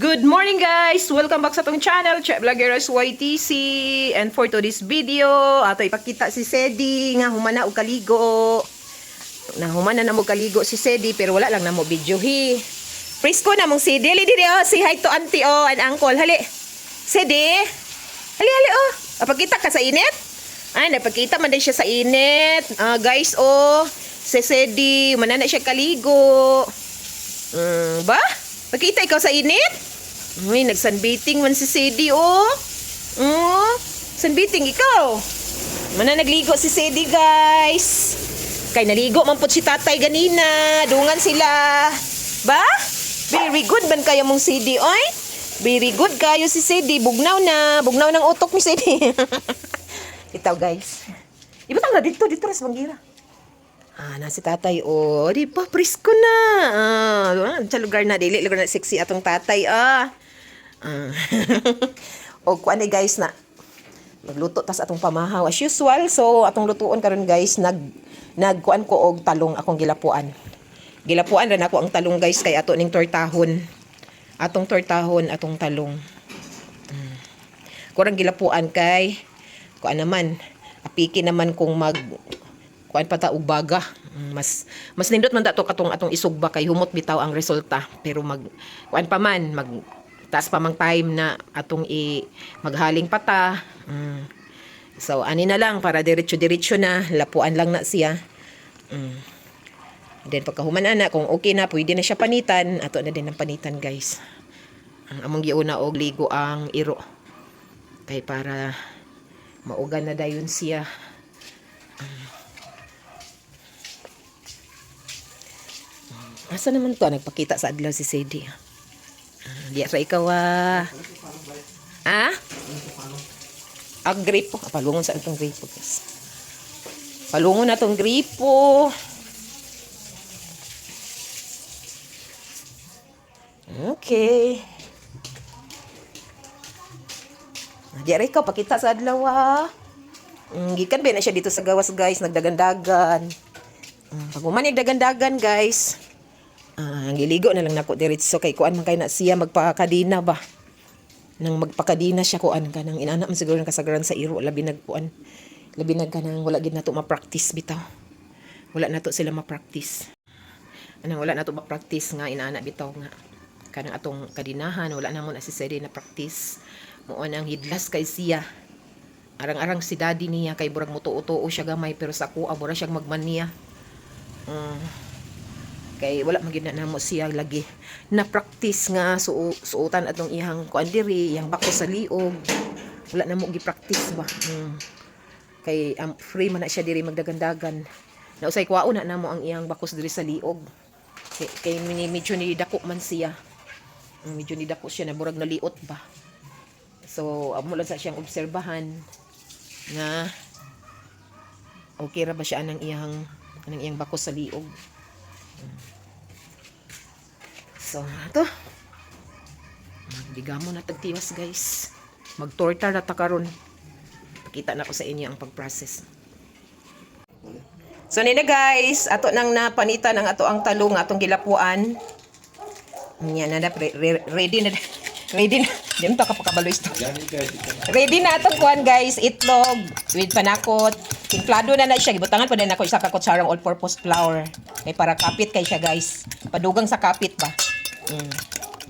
Good morning guys! Welcome back sa tong channel, Chef Vlogeros YTC. And for today's video, ato ipakita si Sedi nga humana og kaligo. Na humana na mo kaligo si Sedi pero wala lang na mo videohi. Presko na mong Sedi. Hali diri oh. Say hi to auntie oh and uncle. Hali. Sedi. Hali hali oh. Apakita ka sa init? Ay, napakita man din siya sa init. Ah, guys, oh. Si Sedi, humana na siya kaligo. Mm, ba? Pakita ikaw sa init? Uy, nag-sunbathing man si Sadie, oh. Oh, sunbathing ikaw. Mana nagligo si Sadie, guys. Kay naligo man po si tatay ganina. Dungan sila. Ba? Very good ban kayo mong Sadie, oy. Very good kayo si Sadie. Bugnaw na. Bugnaw ng utok ni Sadie. Itaw, guys. Ibutang na dito, dito ras mangira. Ah, na si tatay, oh, di ba, presko na. Ah, sa lugar na, dili, lugar na sexy atong tatay, ah. ah. o, kuan guys na, magluto tas atong pamahaw as usual. So, atong lutuon karon guys, nag, nagkuan ko og talong akong gilapuan. Gilapuan rin ako ang talong guys, kay ato ning tortahon. Atong tortahon, atong talong. Mm. Kurang gilapuan kay, kuan naman, apiki naman kung mag, kuan pa ta og baga mas mas nindot man dato katong atong isugba kay humot bitaw ang resulta. Pero mag kuan pa man mag taas pa mang time na atong i maghaling pata mm. so ani na lang para diretso diretso na lapuan lang na siya. Mm. then pagkahuman ana kung okay na pwede na siya panitan. Ato na din ang panitan guys. Ang among giuna og ligo ang iro. Kay para maugan na dayon siya Asa naman to? Nagpakita sa adlaw si Sadie. Ah, Di ra ikaw ah. Ha? Ang gripo. Ah, palungon sa itong gripo. guys. Palungon na itong gripo. Okay. Ah, Di ra ikaw. Pakita sa adlaw ah. Mm, gikan ba na siya dito sa gawas guys. Nagdagandagan. Pag umanig dagandagan guys. Ah, ang giligo na lang nako diretso kay kuan man kay na siya magpakadina ba. Nang magpakadina siya kuan ka nang inana man siguro ng kasagaran sa iro labi nagkuan. Labi nag kanang wala gid nato ma-practice bitaw. Wala nato sila ma-practice. Anang wala nato ma-practice nga inana bitaw nga kanang atong kadinahan wala na mo na si Sede na practice. Mo nang hidlas kay siya. Arang-arang si daddy niya kay burag mutuo-tuo siya gamay pero sa kuha mura siyang magmaniya. Mm kay wala magid na namo siya lagi. Na practice nga su suotan atong ihang kuan diri iyang bako sa liog. Wala na mo gi practice ba? Hmm. kay um, free man na siya diri magdagandagan. Na usay kuwaon na namo ang iyang bakos diri sa liog. Kay, kay medyo ni dako man siya. Hmm, medyo ni dako siya na murag naliot ba? So amo lang sa siyang obserbahan nga okay ra ba siya anang iyang anang iyang bakos sa liog So, ato. Magdigamo na tagtiwas, guys. Magtorta na ta karon. Pakita na ko sa inyo ang pag-process. So, nila guys, ato nang napanitan ang ato ang talong, atong gilapuan. Yan na, re, re, ready na. Ready na. Di mo ta kapakabalo ito. Ready na atong kuan guys, itlog with panakot. Timplado na na siya. Gibutangan pa din ako isa ka kutsarang all-purpose flour. Kay para kapit kay siya guys. Padugang sa kapit ba. Mm.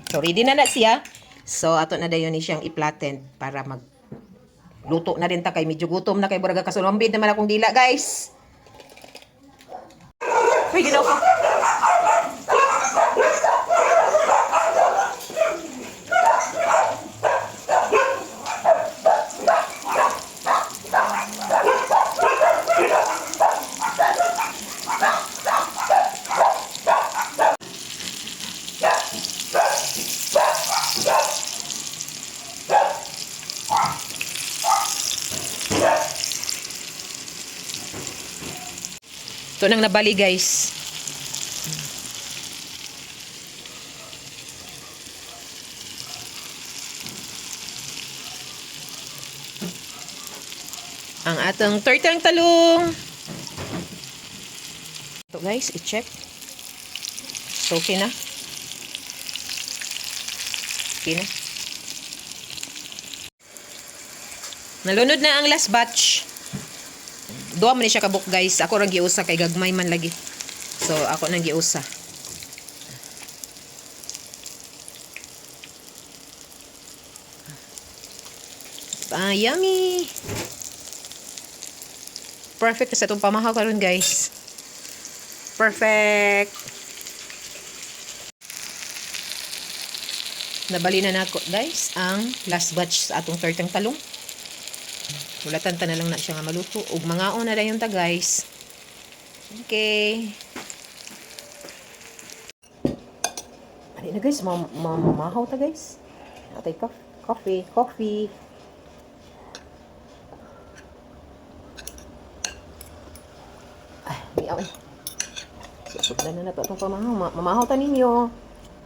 So ready na na siya. So ato na dayon ni siyang i-flatten para mag luto na rin ta kay medyo gutom na kay buraga kasulambid naman akong dila guys. Uy, ginaw ko. Ito nang nabali guys. Ang atong tortang talong. Ito guys, i-check. So, okay na. crispy na. Nalunod na ang last batch. Duwa man siya kabuk guys. Ako ra giusa kay gagmay man lagi. So ako nang giusa. Ah, yummy. Perfect sa itong pamahaw karon guys. Perfect. Nabali na nako guys ang last batch sa atong tortang talong. Ulatan ta na lang na siya nga maluto. Ug mga na dayon ta guys. Okay. Ano na guys, mam mamahaw ta guys. Atay cof coffee, coffee. Ay, miyaw eh. Sugdan na na to itong pamahaw. Ma mamahaw ta ninyo.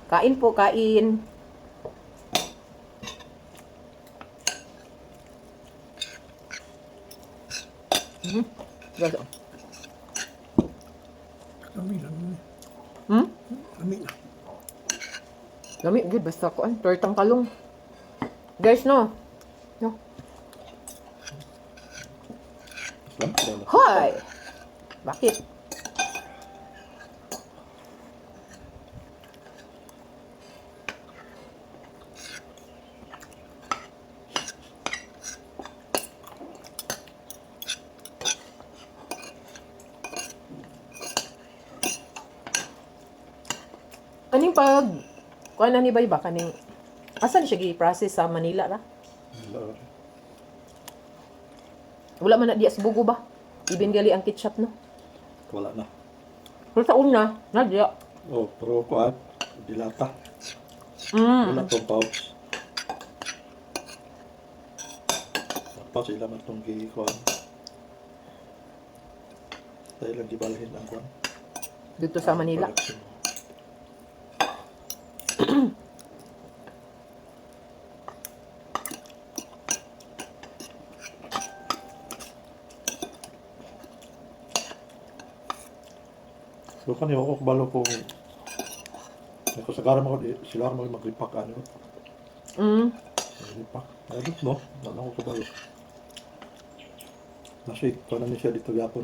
Kain po, kain. Mhm. Gaso. Kami lang. Hmm? Kami lang. Lami, good. Basta ko, ay, tortang kalong. Guys, no. No. Hoy! Bakit? Pag kuan na ni bay ba kaning asan siya gi-process sa Manila ra? Wala man na diya sa bugo ba? Ibin gali ang ketchup no. Wala na. Pero sa una, na diya. Oh, pero kuan, dilata. Mm. Wala tong pouch. Tapos sila man tong gikuan. Tayo lang gibalhin ang kuan. Dito sa Manila. Production. So kani ako kabalo ko ako sa gara mo sila mo maglipak ano. Mm. Maglipak. Ano no? Wala ko kabalo. Nasi ko na siya dito yapon.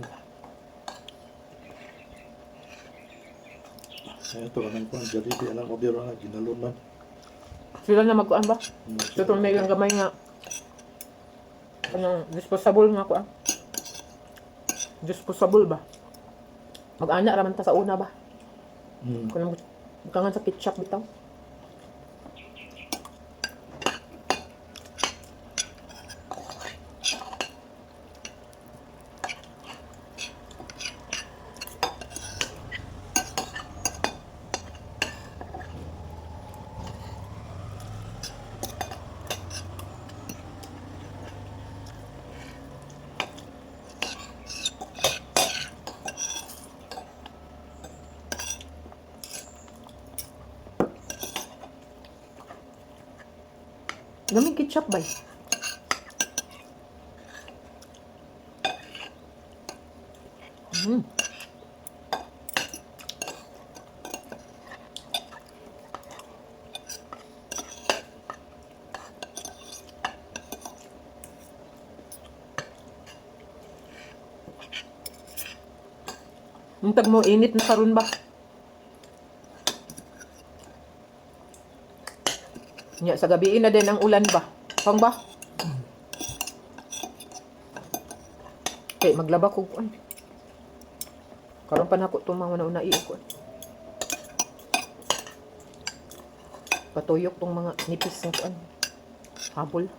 Ay, ito anong kuan jadi di alam mo biro na ginalon na. Sila na magkuan ba? Ito may ang gamay nga. Anong disposable nga kuan? Disposable ba? Mag-ana raman ta sa una ba? Hmm. Kung kangan sa ketchup bitaw. Gamay ketchup ba? Mm. Muntag mo, init na karon ba? Nya sa gabi na din ang ulan ba? Pang ba? Kay maglaba ko kuan. Karon pa nako tumawa na una kuan. Patuyok tong mga nipis ng kuan. Habol.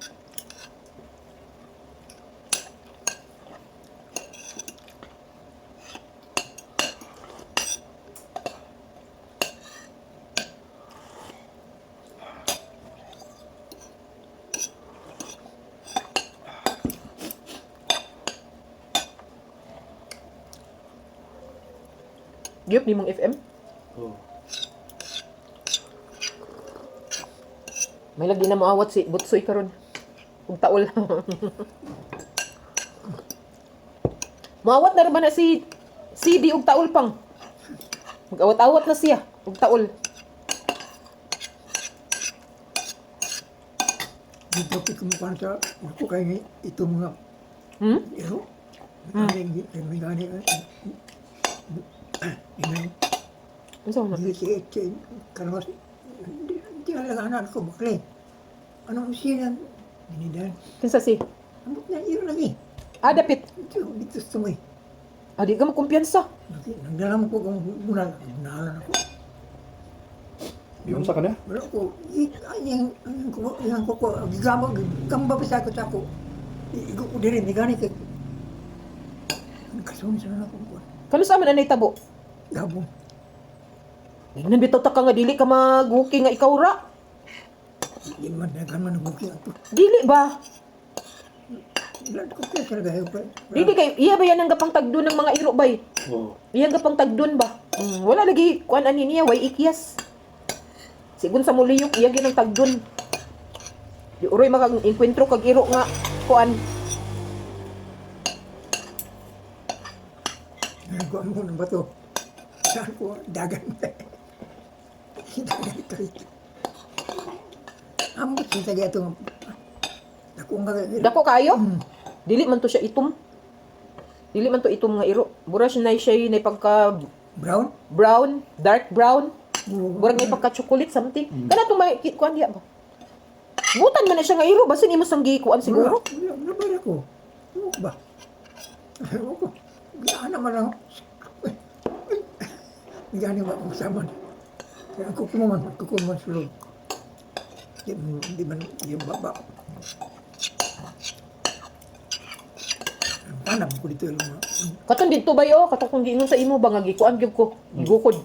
Giyop ni mong FM. Oh. May lagi na moawat si Butsoy karon. Ug taol. moawat na rin ba na si CD ug taol pang. Mag-awat-awat na siya ug taol. Dito ko kumukuha sa ako kaya ito mga Hmm? iro. May gani, may gani. Unsa man? si Eche, karawas. Hindi alaga anak ko, bakli. Anong usinan? Dinidan. Kinsa si? Ambot na iro lagi. Ah, dapit. Dito, dito sa may. Ah, di ka mo kumpiyansa. Nagdala mo ko kung bunal. Nahalan ako. Yun sa kanya? Wala ko, yung, yung, ko- yung ko gigama, gamba pa sa ako sa ako. Igo ko din, di gani kay. Kasunod sa ako ko. Tabo? Gabong. Tingnan bitaw ta ka nga dili ka mag-walking nga ikaw ra. Di man na gaman ng bukid ato. Dili ba? Ilan ko kaya talaga yung pa. Dili kay iya ba yan ang gapang tagdon ng mga iro bay? Oo. Iya gapang tagdon ba? Mm, wala lagi kuan ani niya way ikyas. Sigun sa muliyok iya gyud ang tagdon. Di uroy makag enkwentro kag iro nga kuan. Nagawa mo ng bato. Saan ko, dagan. dagan ito ito. Ambot siya taga ito. Ako nga. Dako kayo? Hmm. Dili man to siya itom. Dili man to itom nga iro. Bura siya na siya na pagka Brown? brown, dark brown. Oo. Murag may pagka chocolate something. Kana to may kuan diya ba? Butan man na siya nga iro basin imo sang gikuan siguro. Wala, wala ba ako? Ano ba? Ano ko? Gaan naman ako. Gaan naman ako kasama. Kaya ako kumaman, ako kumaman sa loob. Di, di man, di baba. Panam ko dito yung mga... Katon dito ba yo? Katon kung giingon sa imo ba nga gikuan gyud ko. Gigukod.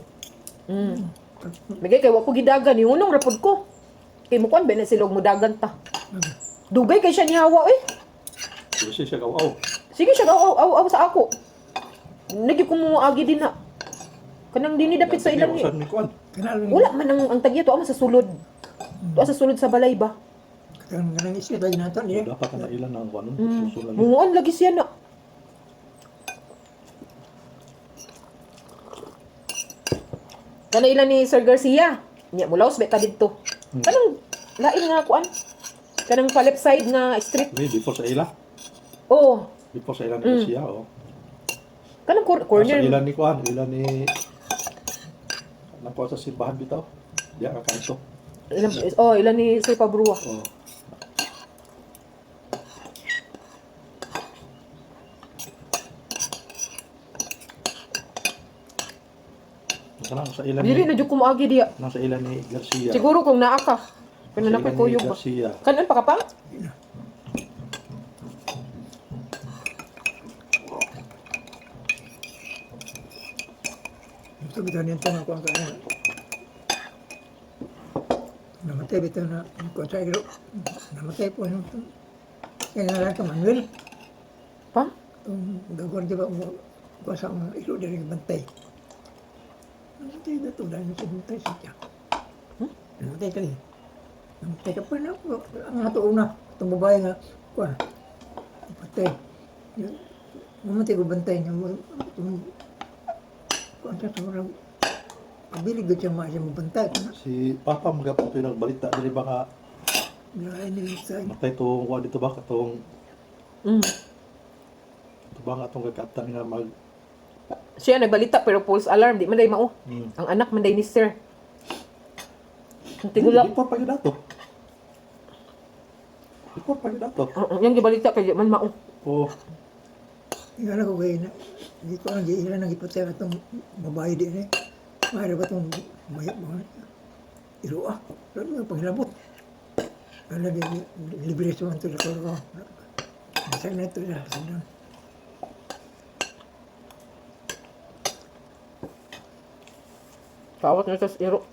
Mm. Bigay kay wa ko gidagan unong rapod ko. Kay mo kuan ba na silog mo dagan ta. Dugay kay siya ni hawa eh. Kasi siya kawaw. Sige siya aw aw aw sa ako. Nagi ko mo agi din na. Kanang dini dapit sa ilang ni. Wala man ang, ang tagya to ama sa sulod. To sa sulod sa balay ba? Kanang kanang isip lagi nato niya. Dapat na ilan ang Kuan. Mm. Susulan. Munguan lagi siya na. Kana ilan ni Sir Garcia? Nya mulaos beta didto. Hmm. Kanang lain nga kuan. Kanang pa left side nga street. May before sa ila. Oh, Before sa ilan Mm. ni siya. Oh. kanang cor- Sa corner. ilan ni Kuan. Ilan ni... Nakuha sa simbahan bitaw. Diya ka kanto. Ilan, oh, ilan ni Sir Pabrua. Oh. Kanang sa ilan Dili na jud ko moagi diya. Nang sa ilan ni Garcia. Siguro kung naa ka. Kana na ni kuyog? Garcia. Kanan pa ka pa? Ito bitaw niya tanong ko ang kaya. Namatay bitaw na ko sa iro. Namatay po yung kaya nga lang Manuel. Pa? Itong gagawin di ba mo ko sa mga iro dari bantay. Namatay na ito dahil sa bantay sa tiyak. Hmm? Namatay ka ka pa na. Ang ato. Itong. Itong kuha sa sobrang Pabilig siya mga siya mabantay. Si Papa mga po ito nagbalita. Dili ba nga Nalain nila sa matay itong kuha dito ba? Katong... Mm. Ito ba nga itong nga mag... Siya nagbalita pero false alarm di man day mao. Hmm. Ang anak man day ni Sir. Ang tigulak. Before pa yun dato. Before pa yun dato. Uh, yung gibalita kay di man mao. Oh. Ingala ko kayo na, hindi ko ang ilan ang ipatay na itong babae din eh. Mahira ba itong mayat mga iro ah. Lalo nga paghilabot. Lalo di libre sa mga tulad ko. Masag na ito na. Sandang. Kawat na sa iro.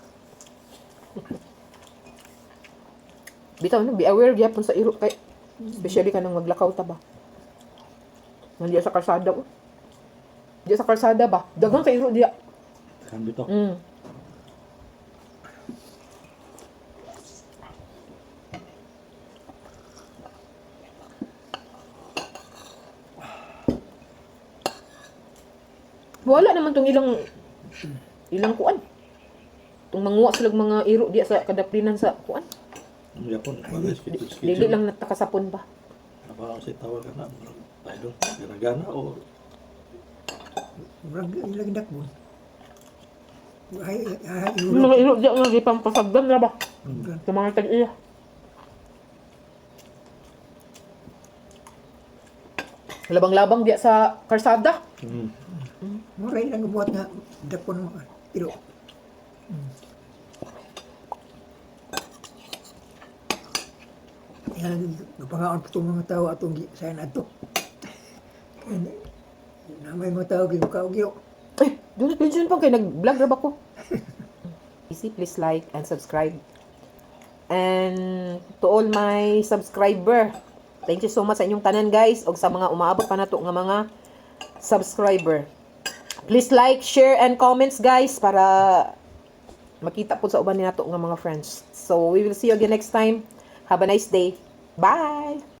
Bitaw no, be aware gyapon sa iro kay especially kanang maglakaw ta ba. Nandiya sa kalsada oh. Diya sa kalsada ba? Dagang kay iro diya. Kan dito. Mm. Wala naman tong ilang ilang kuan. Tong manguwa sila mga iro diya sa kadaplinan sa kuan. Ang Japon, bagay schedule. Dili lang natakasapon ba? Abang sa tawag ka na. Idol, garagana o Murag ilang dakbon. Ay, ay, Mga Europe. ilo di nga gipampasagdan na ba? Hmm. Sa mga tag-iya. Labang-labang diya sa karsada. mm. Mura ilang buhat nga dakbon mo. Iro. Yan, napangaon po itong mga tao atong gi- sa ito. Namay mga tao, ginukaugyo. Eh, doon pension pa kay nag-vlog ra ba ko? Easy, please like and subscribe. And to all my subscriber, thank you so much sa inyong tanan guys og sa mga umaabot pa nato nga mga subscriber. Please like, share and comments guys para makita po sa uban ni nato nga mga friends. So we will see you again next time. Have a nice day. Bye.